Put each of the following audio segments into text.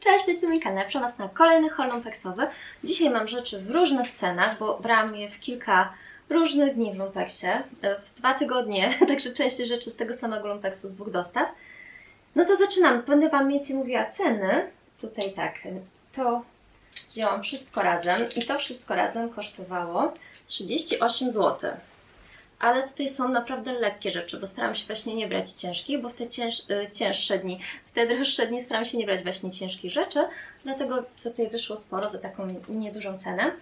Cześć, wiecie mój kanał, Przepraszam Was na kolejny haul. Dzisiaj mam rzeczy w różnych cenach, bo brałam je w kilka różnych dni w lumpeksie, e, w dwa tygodnie, także częściej rzeczy z tego samego lumpeksu, z dwóch dostaw. No to zaczynam, będę Wam więcej mówiła ceny. Tutaj tak, to wzięłam wszystko razem i to wszystko razem kosztowało 38 zł. Ale tutaj są naprawdę lekkie rzeczy, bo staram się właśnie nie brać ciężkich, bo w te cięż, y, cięższe dni, w te droższe dni staram się nie brać właśnie ciężkich rzeczy, dlatego tutaj wyszło sporo za taką niedużą cenę.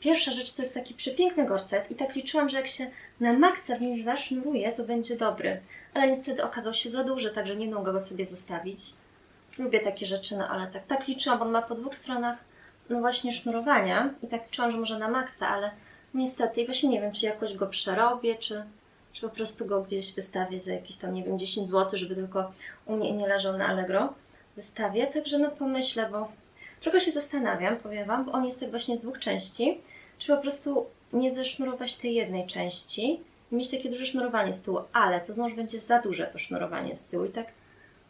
Pierwsza rzecz to jest taki przepiękny gorset i tak liczyłam, że jak się na maksa w nim zasznuruje, to będzie dobry. Ale niestety okazał się za duży, także nie mogę go sobie zostawić. Lubię takie rzeczy, no ale tak, tak liczyłam, bo on ma po dwóch stronach no właśnie sznurowania i tak liczyłam, że może na maksa, ale Niestety, właśnie nie wiem, czy jakoś go przerobię, czy, czy po prostu go gdzieś wystawię za jakieś tam, nie wiem, 10 zł, żeby tylko u mnie nie leżał na Allegro. Wystawię, także no pomyślę, bo trochę się zastanawiam, powiem Wam, bo on jest tak właśnie z dwóch części. Czy po prostu nie zesznurować tej jednej części i mieć takie duże sznurowanie z tyłu, ale to znowu będzie za duże to sznurowanie z tyłu i tak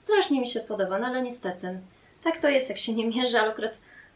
strasznie mi się podoba, no ale niestety tak to jest, jak się nie mierzy, ale akurat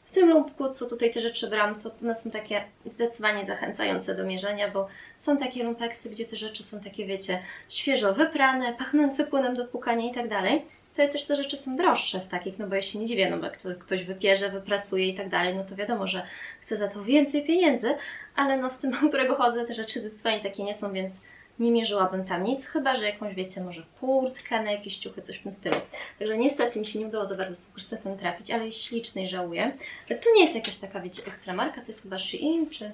w tym lumpku, co tutaj te rzeczy brałam, to one są takie zdecydowanie zachęcające do mierzenia, bo są takie lumpeksy, gdzie te rzeczy są takie, wiecie, świeżo wyprane, pachnące płynem do pukania i tak dalej. Tutaj też te rzeczy są droższe w takich, no bo ja się nie dziwię, no bo jak to ktoś wypierze, wyprasuje i tak dalej, no to wiadomo, że chce za to więcej pieniędzy, ale no w tym, którego chodzę, te rzeczy zdecydowanie takie nie są, więc nie mierzyłabym tam nic, chyba że jakąś, wiecie, może kurtkę na jakieś ciuchy, coś w tym stylu. Także niestety mi się nie udało za bardzo z tym kursetem trafić, ale jest śliczny i żałuję. To nie jest jakaś taka, wiecie, ekstra marka, to jest chyba Shein, czy,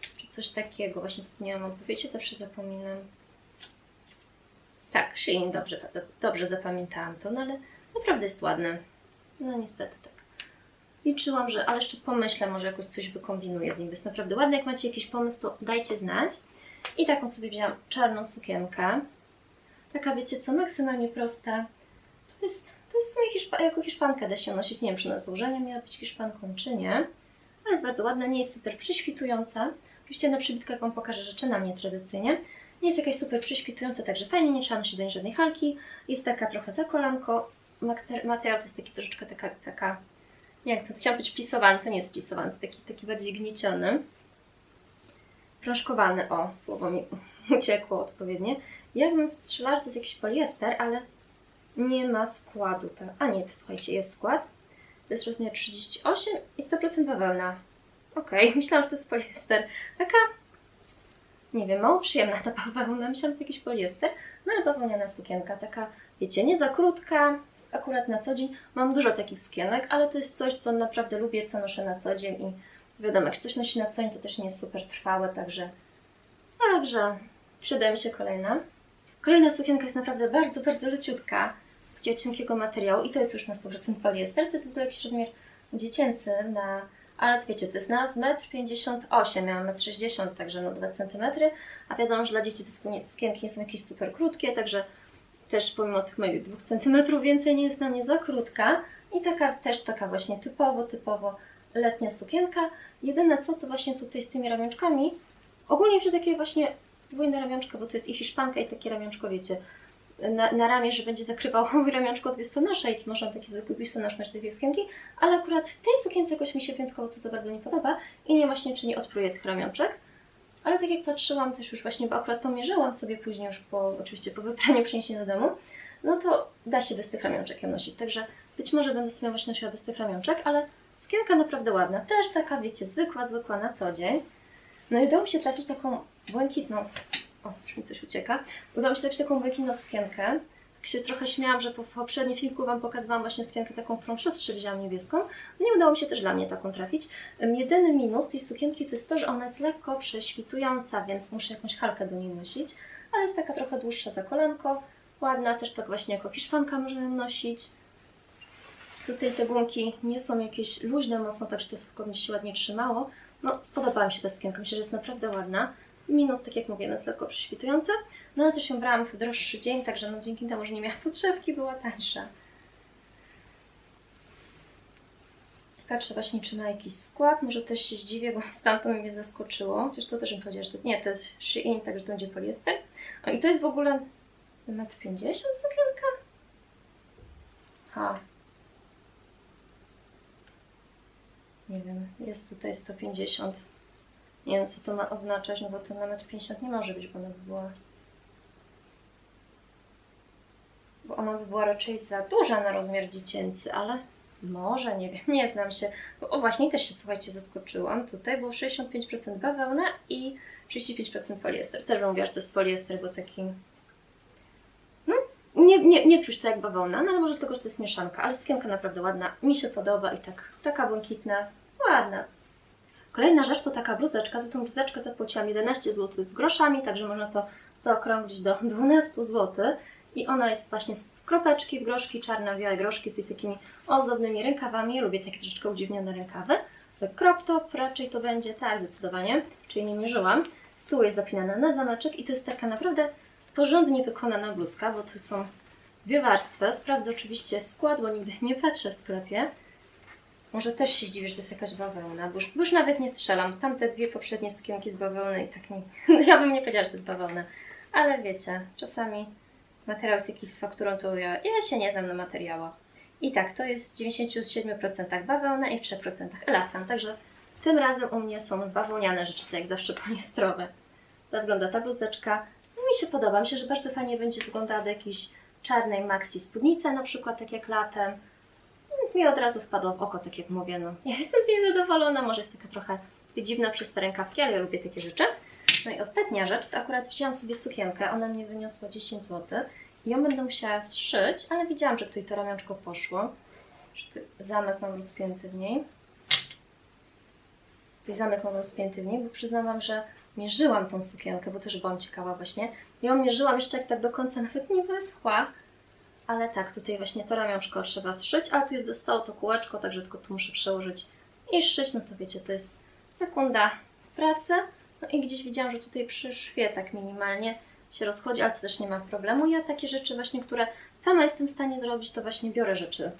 czy coś takiego. Właśnie zapomniałam odpowiedzieć, zawsze zapominam. Tak, Shein, dobrze, dobrze zapamiętałam to, no ale naprawdę jest ładny. No niestety tak. Liczyłam, że, ale jeszcze pomyślę, może jakoś coś wykombinuję z nim. Jest naprawdę ładny. Jak macie jakiś pomysł, to dajcie znać. I taką sobie wzięłam czarną sukienkę. Taka, wiecie co, maksymalnie prosta. To jest, to jest w sumie hiszpa, jako hiszpanka da się nosić. Nie wiem, czy na złożenie miała być hiszpanką, czy nie. Ale jest bardzo ładna, nie jest super przyświtująca. Oczywiście na przybitkach Wam pokażę rzeczy na mnie tradycyjnie. Nie jest jakaś super przyświtująca, także fajnie, nie trzeba nosić do niej żadnej halki. Jest taka trochę za kolanko. Materiał to jest taki troszeczkę taka, taka nie jak to chciał być plisowany, to nie jest plisowany, taki, taki bardziej gnieciony proszkowany, o, słowo mi uciekło odpowiednie. Ja bym strzelała, że to jest jakiś poliester, ale nie ma składu. Tak. A nie, słuchajcie, jest skład. To jest rozmiar 38 i 100% bawełna. Okej, okay. myślałam, że to jest poliester. Taka, nie wiem, mało przyjemna ta bawełna. Myślałam, że to jakiś poliester, no ale bawełniana sukienka. Taka, wiecie, nie za krótka, akurat na co dzień. Mam dużo takich sukienek, ale to jest coś, co naprawdę lubię, co noszę na co dzień i Wiadomo, jak coś nosi na co dzień, to też nie jest super trwałe, także... Także przyda mi się kolejna. Kolejna sukienka jest naprawdę bardzo, bardzo leciutka, z takiego cienkiego materiału i to jest już na 100% poliester. To jest w ogóle jakiś rozmiar dziecięcy na... Ale wiecie, to jest na 1,58 m, miałam 1,60 m, także no 2 cm, a wiadomo, że dla dzieci te sukienki nie są jakieś super krótkie, także też pomimo tych moich 2 cm więcej nie jest na mnie za krótka i taka też taka właśnie typowo, typowo letnia sukienka. Jedyne co, to właśnie tutaj z tymi ramionczkami. Ogólnie wziął takie właśnie dwójne ramionczka, bo to jest i hiszpanka i takie ramionczko, wiecie, na, na ramię, że będzie zakrywało ramionczko od biustonosza i można taki zwykły biustonosz na tej sukienki, ale akurat w tej sukience jakoś mi się wyjątkowo to za bardzo nie podoba i nie właśnie czy nie odpruję tych ramionczek. Ale tak jak patrzyłam też już właśnie, bo akurat to mierzyłam sobie później już po, oczywiście po wypraniu przeniesieniu do domu, no to da się bez tych ramionczek ją nosić, także być może będę sobie właśnie nosiła bez tych ramionczek, ale Sukienka naprawdę ładna, też taka, wiecie, zwykła, zwykła na co dzień. No i udało mi się trafić taką błękitną, o, już mi coś ucieka, udało mi się trafić taką błękitną sukienkę. Tak się trochę śmiałam, że po poprzednim filmiku Wam pokazywałam właśnie sukienkę taką, którą siostrze wzięłam niebieską. No i udało mi się też dla mnie taką trafić. Jedyny minus tej sukienki to jest to, że ona jest lekko prześwitująca, więc muszę jakąś halkę do niej nosić. Ale jest taka trochę dłuższa za kolanko, ładna, też tak właśnie jako hiszpanka można ją nosić. Tutaj te gumki nie są jakieś luźne mocno, tak że to wszystko będzie się ładnie trzymało. No, spodobała mi się ta sukienka, myślę, że jest naprawdę ładna. Minus, tak jak mówię, jest lekko prześwitująca, no ale też ją brałam w droższy dzień, także no dzięki temu, że nie miała podszewki, była tańsza. Patrzę właśnie, czy ma jakiś skład, może też się zdziwię, bo stamtąd mnie zaskoczyło, chociaż to też mi powiedziała, że to, nie, to jest Shein, także to będzie poliester. O, i to jest w ogóle 1,50 m sukienka? Ha, Nie wiem, jest tutaj 150. Nie wiem, co to ma oznaczać, no bo to na metr 50 nie może być, bo ona by była... Bo ona by była raczej za duża na rozmiar dziecięcy, ale może, nie wiem, nie znam się. Bo, o właśnie, też się, słuchajcie, zaskoczyłam. Tutaj było 65% bawełna i 35% poliester. Też bym mówiła, że to jest poliester, bo taki... Nie, nie, nie czuć to jak bawełna, no ale może tylko, że to jest mieszanka. Ale sukienka naprawdę ładna, mi się podoba i tak, taka błękitna, ładna. Kolejna rzecz to taka bluzeczka. Za tą bluzeczkę zapłaciłam 11 zł z groszami, także można to zaokrąglić do 12 zł. I ona jest właśnie z kropeczki w groszki, czarne, białe groszki z takimi ozdobnymi rękawami. Lubię takie troszeczkę udziwnione rękawy. Crop top raczej to będzie, tak, zdecydowanie, czyli nie mierzyłam. Tyłu jest zapinana na zameczek i to jest taka naprawdę porządnie wykonana bluzka, bo tu są dwie warstwy. Sprawdzę oczywiście skład, bo nigdy nie patrzę w sklepie. Może też się zdziwisz, że to jest jakaś bawełna, bo już, bo już nawet nie strzelam. Tamte dwie poprzednie sukienki z bawełny i tak nie... ja bym nie powiedziała, że to jest bawełna. Ale wiecie, czasami materiał jest jakiś z fakturą, to ja, ja się nie znam na materiałach. I tak, to jest w 97% bawełna i w 3% elastan, także tym razem u mnie są bawełniane rzeczy, tak jak zawsze poliestrowe. Tak wygląda ta bluzeczka. Mi się podoba, myślę, że bardzo fajnie będzie wyglądała do jakiejś czarnej maxi spódnicy, na przykład tak jak latem. Mi od razu wpadło w oko, tak jak mówię, no. Ja jestem z niej zadowolona, może jest taka trochę dziwna przez te rękawki, ale ja lubię takie rzeczy. No i ostatnia rzecz, to akurat wzięłam sobie sukienkę, ona mnie wyniosła 10 zł i ją będę musiała zszyć, ale widziałam, że tutaj to ramionczko poszło, że zamek mam rozpięty w niej. Tutaj zamek mam rozpięty w niej, bo przyznam Wam, że mierzyłam tą sukienkę, bo też byłam ciekawa właśnie. Ją mierzyłam jeszcze jak tak do końca nawet nie wyschła, ale tak, tutaj właśnie to ramionczko trzeba zszyć, ale tu jest dostało to kółeczko, także tylko tu muszę przełożyć i szyć, no to wiecie, to jest sekunda pracy. No i gdzieś widziałam, że tutaj przy szwie tak minimalnie się rozchodzi, ale to też nie ma problemu. Ja takie rzeczy właśnie, które sama jestem w stanie zrobić, to właśnie biorę rzeczy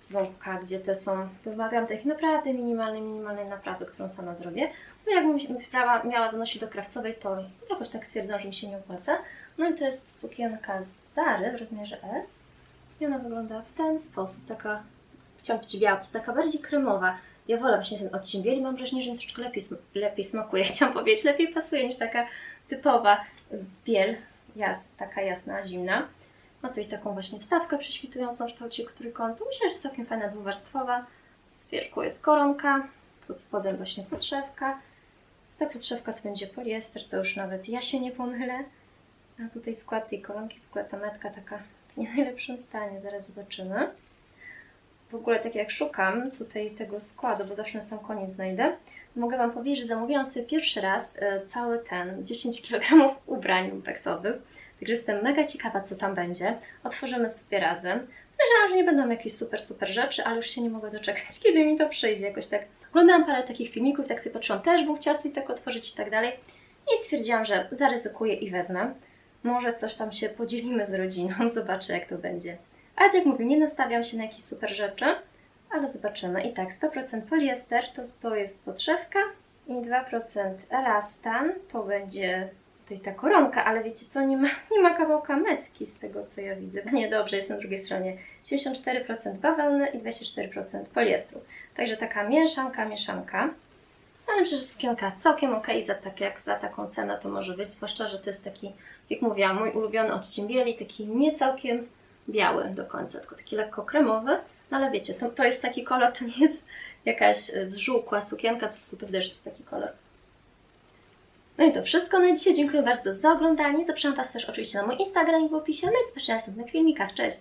z wątka, gdzie te są, wymagam tych naprawdę minimalnej, minimalnej naprawy, którą sama zrobię. Bo jakbym sprawa miała zanosić do krawcowej, to jakoś tak stwierdzam, że mi się nie opłaca. No i to jest sukienka z Zary w rozmiarze S. I ona wygląda w ten sposób, taka, jest taka bardziej kremowa. Ja wolę właśnie ten odcień bieli, mam wrażenie, że mi troszeczkę lepiej, sm- lepiej smakuje, chciałam powiedzieć, lepiej pasuje niż taka typowa biel, jas, taka jasna, zimna. Ma tutaj taką właśnie wstawkę prześwitującą w kształcie trójkątu. Myślę, że całkiem fajna, dwuwarstwowa. Z jest koronka, pod spodem właśnie podszewka. Ta podszewka to będzie poliester, to już nawet ja się nie pomylę. A tutaj skład tej koronki, w ogóle ta metka taka w nie najlepszym stanie, zaraz zobaczymy. W ogóle tak jak szukam tutaj tego składu, bo zawsze na sam koniec znajdę, mogę Wam powiedzieć, że zamówiłam sobie pierwszy raz e, cały ten 10 kg ubrań lumpeksowych. Także jestem mega ciekawa, co tam będzie. Otworzymy sobie razem. Podejrzewam, że nie będą jakieś super, super rzeczy, ale już się nie mogę doczekać, kiedy mi to przyjdzie. Jakoś tak oglądałam parę takich filmików, tak sobie patrzyłam, też bym chciała tak otworzyć i tak dalej. I stwierdziłam, że zaryzykuję i wezmę. Może coś tam się podzielimy z rodziną, zobaczę jak to będzie. Ale tak jak mówię, nie nastawiam się na jakieś super rzeczy, ale zobaczymy. I tak, 100% poliester to, to jest podszewka i 2% elastan to będzie tutaj ta koronka, ale wiecie co, nie ma, nie ma kawałka metki z tego co ja widzę. Nie, dobrze, jest na drugiej stronie 74% bawełny i 24% poliestru. Także taka mieszanka, mieszanka. Ale myślę, że sukienka całkiem ok, za, tak jak za taką cenę to może być, zwłaszcza, że to jest taki, jak mówiłam, mój ulubiony odcień bieli, taki nie całkiem biały do końca, tylko taki lekko kremowy. No ale wiecie, to, to jest taki kolor, to nie jest jakaś e, zżółkła sukienka, po prostu widać, że to jest taki kolor. No i to wszystko na dzisiaj. Dziękuję bardzo za oglądanie. Zapraszam Was też oczywiście na mój Instagram w opisie. No i zobaczenia w następnych filmikach. Cześć!